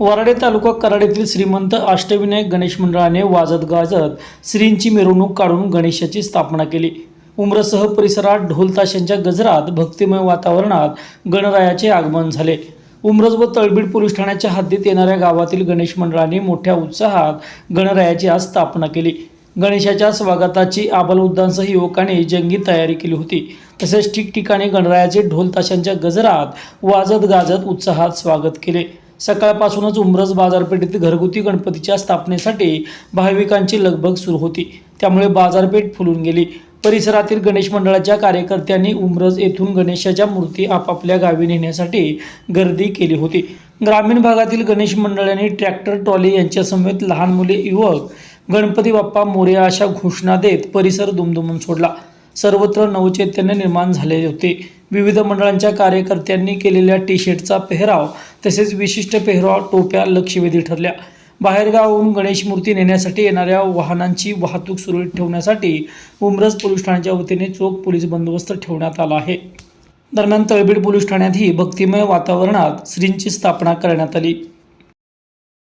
वराडे तालुका कराड येथील श्रीमंत अष्टविनायक गणेश मंडळाने वाजत गाजत श्रींची मिरवणूक काढून गणेशाची स्थापना केली. उमरसह परिसरात ढोलताशांच्या गजरात भक्तिमय वातावरणात गणरायाचे आगमन झाले. उमरज व तळबीड पोलीस ठाण्याच्या हद्दीत येणाऱ्या गावातील गणेश मंडळाने मोठ्या उत्साहात गणरायाची आज स्थापना केली. गणेशाच्या स्वागताची आबल आबालवृद्धांसह युवकांनी जंगी तयारी केली होती. तसेच ठिकठिकाणी गणरायाचे ढोलताशांच्या गजरात वाजत गाजत उत्साहात स्वागत केले. सकाळपासूनच उमरस बाजारपेठेतील घरगुती गणपतीच्या स्थापनेसाठी भाविकांची लगबग सुरू होती. त्यामुळे बाजारपेठ फुलून गेली. परिसरातील गणेश मंडळाच्या कार्यकर्त्यांनी उमरज येथून गणेशाच्या मूर्ती आपापल्या गावी नेण्यासाठी गर्दी केली होती. ग्रामीण भागातील गणेश मंडळांनी ट्रॅक्टर ट्रॉली यांच्यासमवेत लहान मुले युवक गणपती बाप्पा मोर्या अशा घोषणा देत परिसर दुमदुमून सोडला. सर्वत्र नवचैतन्य निर्माण झाले होते. विविध मंडळांच्या कार्यकर्त्यांनी केलेल्या टी शर्टचा पेहराव तसेच विशिष्ट पेहराव टोप्या लक्षवेधी ठरल्या. बाहेरगावहून गणेश मूर्ती नेण्यासाठी येणाऱ्या वाहनांची वाहतूक सुरळीत ठेवण्यासाठी उमरज पोलीस ठाण्याच्या वतीने चोख पोलीस बंदोबस्त ठेवण्यात आला आहे. दरम्यान तळबीड पोलीस ठाण्यातही भक्तिमय वातावरणात श्रींची स्थापना करण्यात आली.